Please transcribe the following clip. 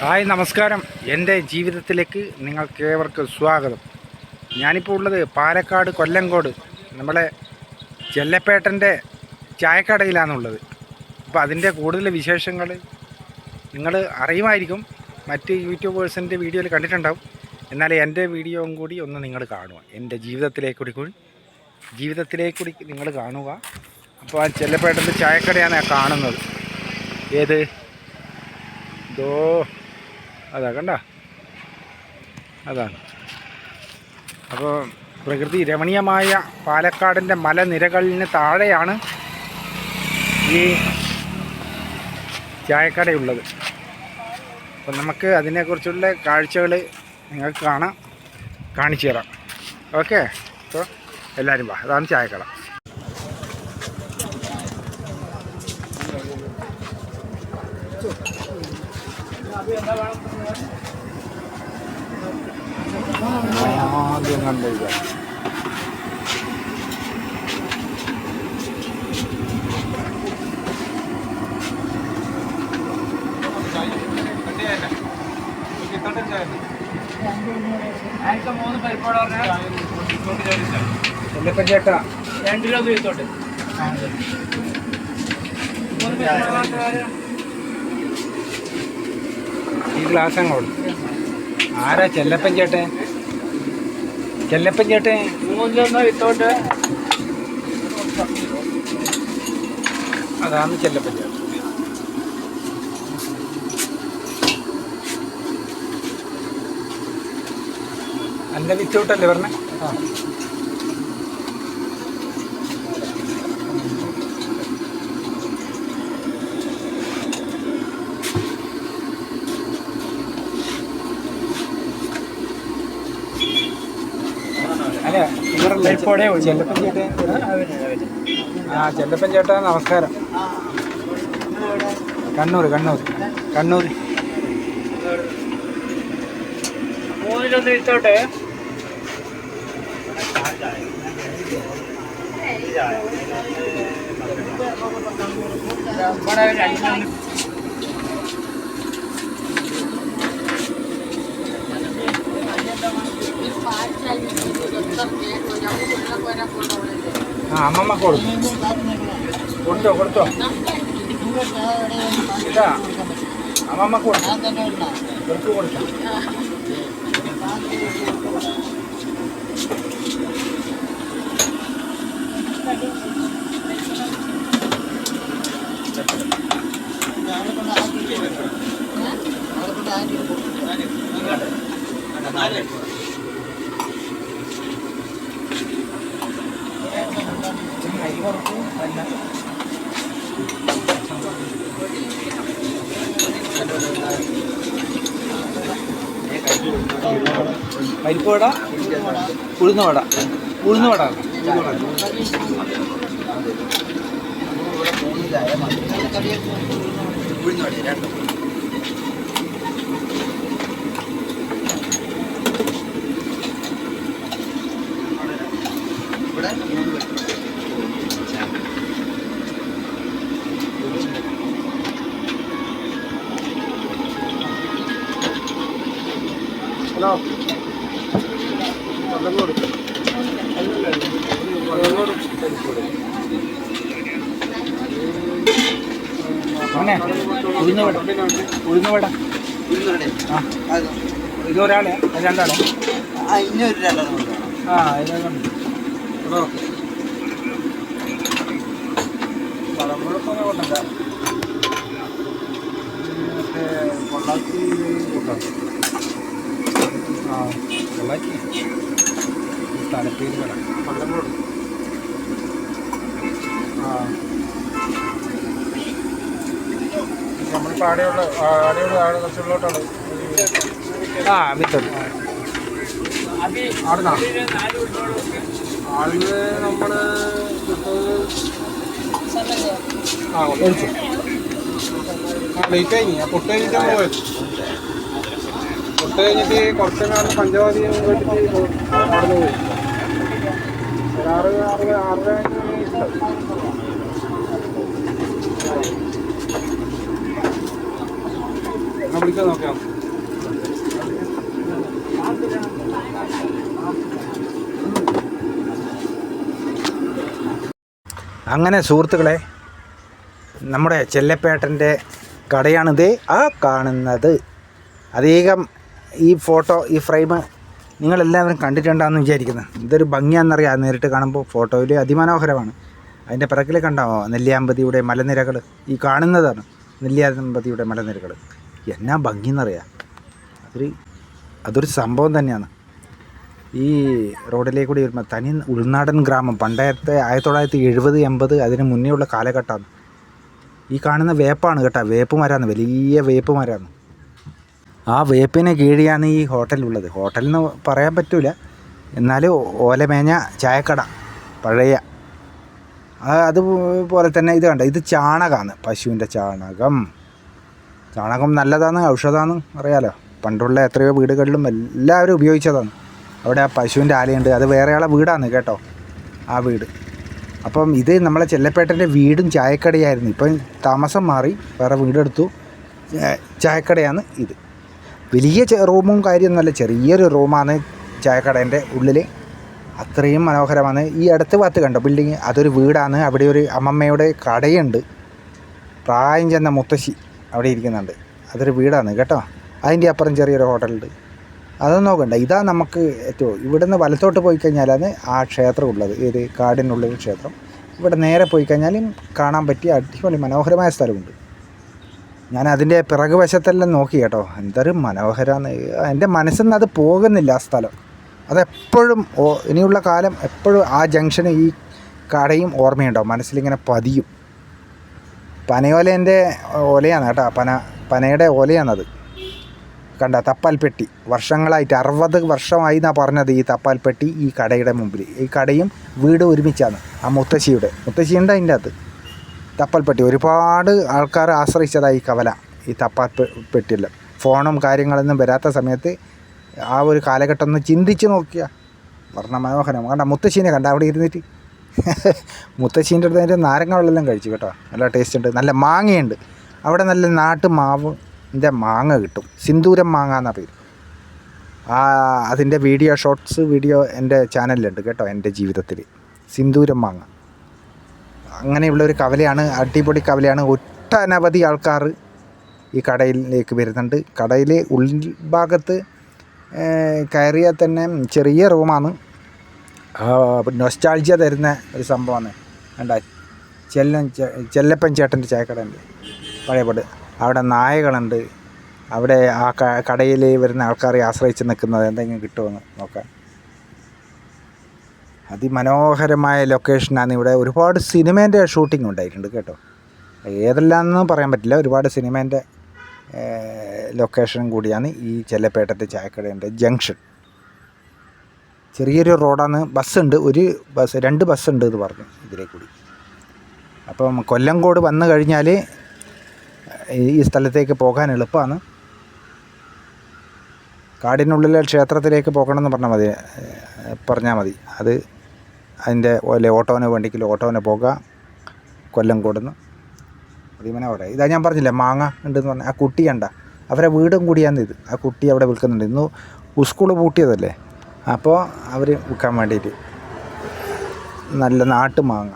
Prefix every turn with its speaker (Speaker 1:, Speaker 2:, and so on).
Speaker 1: Hi നമസ്കാരം. എന്റെ ജീവിതത്തിലേക്ക് നിങ്ങൾക്ക് ഏവർക്കും സ്വാഗതം. ഞാനിപ്പോൾ ഉള്ളത് പാലക്കാട് കൊല്ലങ്കോട് നമ്മളെ ചെല്ലപ്പേട്ടന്റെ ചായക്കടയിലാണുള്ളത്. അപ്പോൾ അതിന്റെ കൂടുതൽ വിശേഷങ്ങൾ നിങ്ങൾ അറിയുമായിരിക്കും. മറ്റ് യൂട്യൂബേഴ്സിന്റെ വീഡിയോയിൽ കണ്ടിട്ടുണ്ടാവും. എന്നാൽ എന്റെ വീഡിയോയും കൂടി ഒന്ന് നിങ്ങൾ കാണുക. എന്റെ ജീവിതത്തിലേക്കൂടി കൂടി ജീവിതത്തിലേക്കൂടി ജീവിതത്തിലേക്ക് കൂടി നിങ്ങൾ കാണുക. അപ്പോൾ ആ ചെല്ലപ്പേട്ടന്റെ ചായക്കടയാണ് കാണുന്നത്. ഏത്? ഇതോ അതാ കണ്ട? അതാണ്. അപ്പോൾ പ്രകൃതി രമണീയമായ പാലക്കാടിന്റെ മലനിരകളിന് താഴെയാണ് ഈ ചായക്കടയുള്ളത്. അപ്പം നമുക്ക് അതിനെക്കുറിച്ചുള്ള കാഴ്ചകൾ നിങ്ങൾക്ക് കാണാം കാണിച്ചു തരാം. ഓക്കെ? അപ്പോൾ എല്ലാവരും വാ. അതാണ് ചായക്കട. ആദ്യം ചെല്ലപ്പൻ ചേട്ടാ
Speaker 2: രണ്ട് കിലോ തീർത്തോട്ട് മൂന്ന് പരിപ്പോടെ
Speaker 1: ഈ ഗ്ലാസ് അങ്ങോട്ട് ആരാ ചെല്ലപ്പൻ ചേട്ടൻ? ചെല്ലപ്പൻ ചേട്ടൻ? അതാണ് ചെല്ലപ്പൻ ചേട്ടൻ. അല്ല വിത്തൗട്ടല്ലേ പറഞ്ഞേ? അല്ല ഇവരല്ലേ
Speaker 2: പരിപ്പോടെ ഉള്ളൂ.
Speaker 1: ചെല്ലപ്പൻ ചേട്ടൻ ആ ചെല്ലപ്പൻ ചേട്ടാ നമസ്കാരം. കണ്ണൂർ കണ്ണൂർ കണ്ണൂർ.
Speaker 2: മൂന്നിലൊന്ന് ഇട്ടോട്ടെ. ഇവിടെ
Speaker 1: അമ്മമ്മ കൊടുക്കും കൊടുത്തോ കൊടുത്തോ. അമ്മമ്മ കൊടുത്തു. കൊടുത്തു. കൊടുത്തു പരിപ്പ് ഉഴുന്നുവട ഉഴുന്നുവട വട. ഇവിടെ വട ഹലോ മോനെ ഉഴുന്ന വട ഉഴുന്ന വട ആ ഇത് ഒരാളെ അത് രണ്ടാളെ
Speaker 3: ഇന്നൊരു കൊണ്ടുവേണം
Speaker 1: ആ ഇതിനകത്തുണ്ട് ഹലോ പഴമ്പഴപ്പൊക്കെ കൊണ്ടല്ല. മറ്റേ പൊള്ളാച്ചി കൂട്ടാം ആ പൊള്ളാച്ചി. സ്ഥലപ്പേര് വേണം കൊല്ലങ്കോട് ആ. നമ്മളിപ്പോൾ ആടെയുള്ള ആടെയുള്ള ആടെ കുറച്ചുള്ളോട്ടാണ്. ആ വിത്തത് ആടുന്നാ? ആളിന് നമ്മൾ ആ ഒഴിച്ചു ആ ലേറ്റ് കഴിഞ്ഞു പൊട്ട് കഴിഞ്ഞിട്ടാണ് പോയത് പൊട്ട് കഴിഞ്ഞിട്ട് കുറച്ച് നാൾ പഞ്ചവാദി പോയിട്ട് അവിടെ പോയി. ആറ് ആറ് ആറര
Speaker 4: എന്നാ വിളിക്കാൻ നോക്കാം.
Speaker 1: അങ്ങനെ സുഹൃത്തുക്കളെ നമ്മുടെ ചെല്ലപ്പേട്ടന്റെ കടയാണിത് ആ കാണുന്നത്. അധികം ഈ ഫോട്ടോ ഈ ഫ്രെയിം നിങ്ങളെല്ലാവരും കണ്ടിട്ടുണ്ടാന്ന് വിചാരിക്കുന്നത് ഇതൊരു ഭംഗിയാണെന്നറിയാം. നേരിട്ട് കാണുമ്പോൾ ഫോട്ടോയിൽ അതിമനോഹരമാണ്. അതിന്റെ പിറകിൽ കണ്ടാവോ നെല്ലിയാമ്പതിയുടെ മലനിരകൾ ഈ കാണുന്നതാണ്. നെല്ലിയാമ്പതിയുടെ മലനിരകൾ എന്നാ ഭംഗി എന്നറിയാം അതൊരു അതൊരു സംഭവം തന്നെയാണ്. ഈ റോഡിലേക്ക് കൂടി വരുമ്പോൾ തനി ഉൾനാടൻ ഗ്രാമം പണ്ടായിരത്തെ ആയിരത്തി തൊള്ളായിരത്തി എഴുപത് എൺപത് അതിന് മുന്നേ ഉള്ള കാലഘട്ടമാണ്. ഈ കാണുന്ന വേപ്പാണ് കേട്ടോ വേപ്പ് മരമാണ് വലിയ വേപ്പ് മരമാണ് ആ വേപ്പിനെ കീഴിയാണ് ഈ ഹോട്ടലുള്ളത് ഹോട്ടലെന്ന് പറയാൻ പറ്റൂല. എന്നാലും ഓലമേഞ്ഞ ചായക്കട പഴയ. അത് അതുപോലെ തന്നെ ഇത് കണ്ട? ഇത് ചാണകമാണ് പശുവിന്റെ ചാണകം. ചാണകം നല്ലതാണ് ഔഷധമാണ് അറിയാലോ. പണ്ടുള്ള എത്രയോ വീടുകളിലും എല്ലാവരും ഉപയോഗിച്ചതാണ്. അവിടെ ആ പശുവിന്റെ ആലയുണ്ട്. അത് വേറെയാളെ വീടാണ് കേട്ടോ ആ വീട്. അപ്പം ഇത് നമ്മളെ ചെല്ലപ്പേട്ടന്റെ വീടും ചായക്കടയായിരുന്നു. ഇപ്പം താമസം മാറി വേറെ വീടെടുത്തു. ചായക്കടയാണ് ഇത്. വലിയ റൂമും കാര്യമൊന്നുമല്ല ചെറിയൊരു റൂമാണ് ചായക്കടേന്റെ ഉള്ളിൽ അത്രയും മനോഹരമാണ്. ഈ അടുത്ത ഭാഗത്ത് കണ്ടോ ബിൽഡിങ് അതൊരു വീടാണ്. അവിടെ ഒരു അമ്മമ്മയുടെ കടയുണ്ട്. പ്രായം ചെന്ന മുത്തശ്ശി. അവിടെ ഇരിക്കുന്നുണ്ട്. അതൊരു വീടാണ് കേട്ടോ. അതിന്റെ അപ്പുറം ചെറിയൊരു ഹോട്ടലുണ്ട്. അതൊന്നും നോക്കണ്ട. ഇതാ നമുക്ക് ഏറ്റവും ഇവിടുന്ന് വലത്തോട്ട് പോയി കഴിഞ്ഞാലാണ് ആ ക്ഷേത്രം ഉള്ളത് ഏത് കാടിനുള്ളിൽ ക്ഷേത്രം. ഇവിടെ നേരെ പോയി കഴിഞ്ഞാലും കാണാൻ പറ്റിയ അടിപൊളി മനോഹരമായ സ്ഥലമുണ്ട്. ഞാൻ അതിന്റെ പിറകു വശത്തെല്ലാം നോക്കി കേട്ടോ. എന്തൊരു മനോഹരമാണ് എന്റെ മനസ്സിൽ നിന്ന് അത് പോകുന്നില്ല ആ സ്ഥലം. അതെപ്പോഴും ഇനിയുള്ള കാലം എപ്പോഴും ആ ജംഗ്ഷന് ഈ കടയും ഓർമ്മയുണ്ടാവും. മനസ്സിലിങ്ങനെ പതിയും. പനയോലേന്റെ ഓലയാണ് കേട്ടോ. പന പനയുടെ ഓലയാണത്. കണ്ട തപ്പാൽപ്പെട്ടി. വർഷങ്ങളായിട്ട് അറുപത് വർഷമായി എന്നാണ് പറഞ്ഞത് ഈ തപ്പാൽപ്പെട്ടി ഈ കടയുടെ മുമ്പിൽ ഈ കടയും വീട് ഒരുമിച്ചാണ് ആ മുത്തശ്ശിയുടെ. മുത്തശ്ശിയുണ്ട് അതിന്റെ അകത്ത്? തപ്പാൽപ്പെട്ടി. ഒരുപാട് ആൾക്കാർ ആശ്രയിച്ചതാണ് ഈ കവല ഈ തപ്പാൽ ഫോണും കാര്യങ്ങളൊന്നും വരാത്ത സമയത്ത് ആ ഒരു കാലഘട്ടം ഒന്ന് ചിന്തിച്ച് നോക്കിയാൽ വർണ മനോഹരം കണ്ട മുത്തശ്ശീനെ കണ്ട അവിടെ ഇരുന്നിട്ട്? മുത്തശ്ശീന്റെ അടുത്ത് അതിന്റെ നാരങ്ങ കഴിച്ചു കേട്ടോ. നല്ല ടേസ്റ്റ് ഉണ്ട്. നല്ല മാങ്ങയുണ്ട്. അവിടെ നല്ല നാട്ടു മാവ് എന്റെ മാങ്ങ കിട്ടും. സിന്ദൂരം മാങ്ങ എന്നാ പേര്. ആ അതിന്റെ വീഡിയോ ഷോർട്സ് വീഡിയോ എന്റെ ചാനലിലുണ്ട് കേട്ടോ എന്റെ ജീവിതത്തിൽ. സിന്ദൂരം മാങ്ങ. അങ്ങനെയുള്ള ഒരു കവലയാണ് അടിപൊളി കവലയാണ്. ഒട്ടനവധി ആൾക്കാർ ഈ കടയിലേക്ക് വരുന്നുണ്ട്. കടയിൽ ഉൾഭാഗത്ത് കയറിയാൽ തന്നെ ചെറിയ റൂമാണ് നൊസ്റ്റാൾജിയ തരുന്ന ഒരു സംഭവമാണ്. കണ്ട? ചെല്ലൻ ചെല്ലപ്പൻ ചേട്ടന്റെ ചായക്കടയുണ്ട്. പഴയപാട് അവിടെ നായകളുണ്ട്. അവിടെ ആ കടയിൽ വരുന്ന ആൾക്കാരെ ആശ്രയിച്ച് നിൽക്കുന്നത് എന്തെങ്കിലും കിട്ടുമെന്ന് നോക്കാൻ അതിമനോഹരമായ ലൊക്കേഷനാണ് ഇവിടെ ഒരുപാട് സിനിമേന്റെ ഷൂട്ടിംഗ് ഉണ്ടായിട്ടുണ്ട് കേട്ടോ. ഏതെല്ലാമെന്നും പറയാൻ പറ്റില്ല. ഒരുപാട് സിനിമേന്റെ ലൊക്കേഷനും കൂടിയാണ് ഈ ചെല്ലപ്പേട്ടത്തെ ചായക്കടേന്റെ ജംഗ്ഷൻ ചെറിയൊരു റോഡാണ്. ബസ്സുണ്ട്. ഒരു ബസ് രണ്ട് ബസ്സുണ്ട് എന്ന് പറഞ്ഞു ഇതിലേ കൂടി. അപ്പം കൊല്ലംകോട് വന്നു കഴിഞ്ഞാൽ ഈ സ്ഥലത്തേക്ക് പോകാൻ എളുപ്പമാണ്. കാടിനുള്ളിലെ ക്ഷേത്രത്തിലേക്ക് പോകണമെന്ന് പറഞ്ഞാൽ മതി. പറഞ്ഞാൽ മതി. അത് അതിന്റെ അല്ലെ ഓട്ടോനെ വേണ്ടിക്കില്ല ഓട്ടോനെ പോകാം. കൊല്ലംകോട് നിന്ന് അതിമനോഹരം ഇതാ ഞാൻ പറഞ്ഞില്ല മാങ്ങ ഉണ്ടെന്ന് പറഞ്ഞാൽ ആ കുട്ടി കണ്ട. അവരെ വീടും കൂടിയാണ് ഇത്. ആ കുട്ടി അവിടെ വിൽക്കുന്നുണ്ട്. ഇന്ന് സ്കൂൾ പൂട്ടിയതല്ലേ? അപ്പോൾ അവർ വിൽക്കാൻ വേണ്ടിയിട്ട് നല്ല നാട്ടു മാങ്ങ.